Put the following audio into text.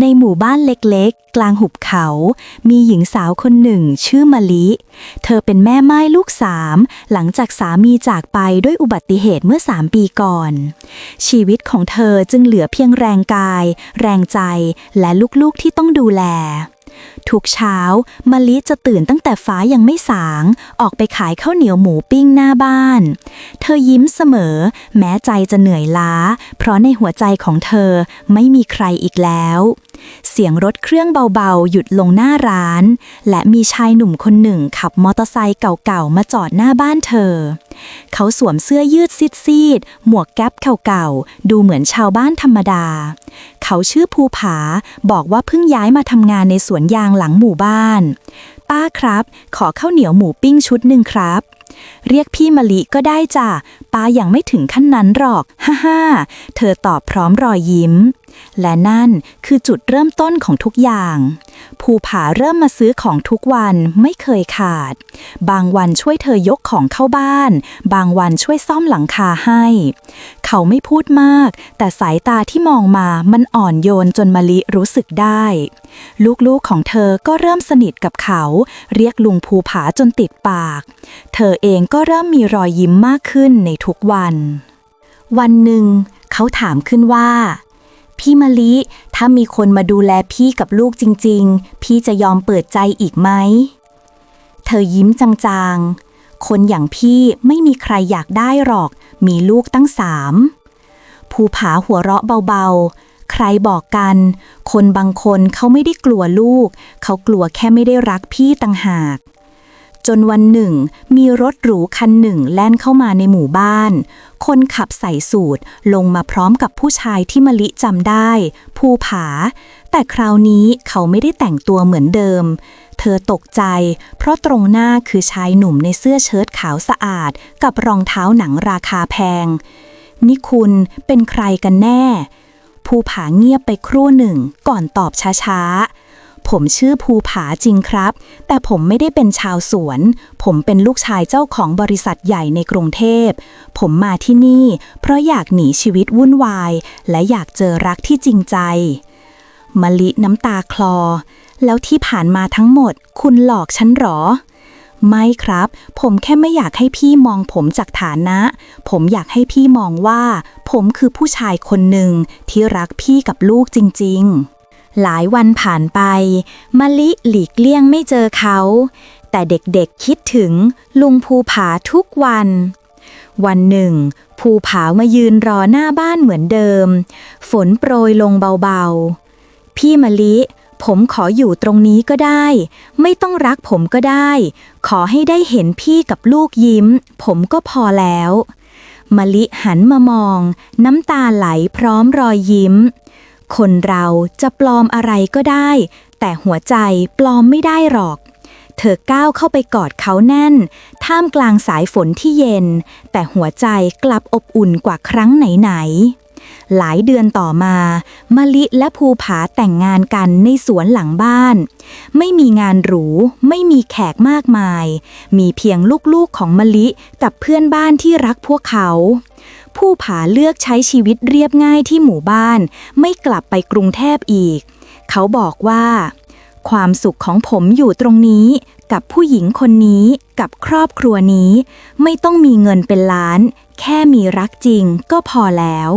ในหมู่บ้านเล็กๆ กลางหุบเขา มีหญิงสาวคนหนึ่งชื่อมะลิ เธอเป็นแม่ไม้ลูกสาม หลังจากสามีจากไปด้วยอุบัติเหตุเมื่อสามปีก่อน ชีวิตของเธอจึงเหลือเพียงแรงกาย แรงใจ และลูกๆที่ต้องดูแลทุกเช้ามะลิจะตื่นตั้งแต่ฟ้ายังไม่สาง ออกไปขายข้าวเหนียวหมูปิ้งหน้าบ้าน เธอยิ้มเสมอ แม้ใจจะเหนื่อยล้า เพราะในหัวใจของเธอไม่มีใครอีกแล้ว เสียงรถเครื่องเบาๆ หยุดลงหน้าร้าน และมีชายหนุ่มคนหนึ่งขับมอเตอร์ไซค์เก่าๆ มาจอดหน้าบ้านเธอ เขาสวมเสื้อยืดซีดๆ หมวกแก๊ปเก่าๆ ดูเหมือนชาวบ้านธรรมดา เขาชื่อภูผาบอกว่าเพิ่งย้ายมาทำงานในสวนยางหลังหมู่บ้าน ป้าครับ ขอข้าวเหนียวหมูปิ้งชุดหนึ่งครับ เรียกพี่มะลิก็ได้จ้ะป้ายังไม่ถึงขั้นนั้นหรอก ฮ่าฮ่าเธอตอบพร้อมรอยยิ้ม และนั่นคือจุดเริ่มต้นของทุกอย่าง ภูผาเริ่มมาซื้อของทุกวันไม่เคยขาด บางวันช่วยเธอยกของเข้าบ้าน บางวันช่วยซ่อมหลังคาให้ เขาไม่พูดมาก แต่สายตาที่มองมามันอ่อนโยนจนมะลิรู้สึกได้ ลูกๆของเธอก็เริ่มสนิทกับเขา เรียกลุงภูผาจนติดปาก เธอเองก็เริ่มมีรอยยิ้มมากขึ้นในทุกวัน วันหนึ่ง เขาถามขึ้นว่า พี่มะลิ ถ้ามีคนมาดูแลพี่กับลูกจริง ๆ พี่จะยอมเปิดใจอีกไหม เธอยิ้มจางๆ คนอย่างพี่ไม่มีใครอยากได้หรอก มีลูกตั้งสามภูผาหัวเราะเบาๆ ใครบอกกัน คนบางคนเขาไม่ได้กลัวลูก เขากลัวแค่ไม่ได้รักพี่ต่างหาก จนวันหนึ่ง มีรถหรูคันหนึ่งแล่นเข้ามาในหมู่บ้าน คนขับใส่สูตรลงมาพร้อมกับผู้ชายที่มะลิจำได้ ภูผา แต่คราวนี้เขาไม่ได้แต่งตัวเหมือนเดิม เธอตกใจ เพราะตรงหน้าคือชายหนุ่มในเสื้อเชิ้ตขาวสะอาด กับรองเท้าหนังราคาแพง นี่คุณเป็นใครกันแน่ ภูผาเงียบไปครู่หนึ่งก่อนตอบช้าๆ ผมชื่อภูผาจริงครับ แต่ผมไม่ได้เป็นชาวสวน ผมเป็นลูกชายเจ้าของบริษัทใหญ่ในกรุงเทพ ผมมาที่นี่ เพราะอยากหนีชีวิตวุ่นวาย และอยากเจอรักที่จริงใจมะลิน้ำตาคลอ แล้วที่ผ่านมาทั้งหมด คุณหลอกฉันหรอ ไม่ครับ ผมแค่ไม่อยากให้พี่มองผมจากฐานะ ผมอยากให้พี่มองว่า ผมคือผู้ชายคนหนึ่งที่รักพี่กับลูกจริง ๆ หลายวันผ่านไป มะลิหลีกเลี่ยงไม่เจอเขา แต่เด็กๆคิดถึงลุงภูผาทุกวัน วันหนึ่ง ภูผามายืนรอหน้าบ้านเหมือนเดิม ฝนโปรยลงเบาๆ พี่มะลิผมขออยู่ตรงนี้ก็ได้ ไม่ต้องรักผมก็ได้ ขอให้ได้เห็นพี่กับลูกยิ้ม ผมก็พอแล้ว มะลิหันมามอง น้ำตาไหลพร้อมรอยยิ้ม คนเราจะปลอมอะไรก็ได้ แต่หัวใจปลอมไม่ได้หรอก เธอก้าวเข้าไปกอดเขาแน่น ท่ามกลางสายฝนที่เย็น แต่หัวใจกลับอบอุ่นกว่าครั้งไหนๆหลายเดือนต่อมามะลิและภูผาแต่งงานกันในสวนหลังบ้าน ไม่มีงานหรู ไม่มีแขกมากมาย มีเพียงลูกๆของมะลิกับเพื่อนบ้านที่รักพวกเขา ผู้ผาเลือกใช้ชีวิตเรียบง่ายที่หมู่บ้าน ไม่กลับไปกรุงเทพอีก เขาบอกว่า ความสุขของผมอยู่ตรงนี้ กับผู้หญิงคนนี้ กับครอบครัวนี้ ไม่ต้องมีเงินเป็นล้าน แค่มีรักจริงก็พอแล้ว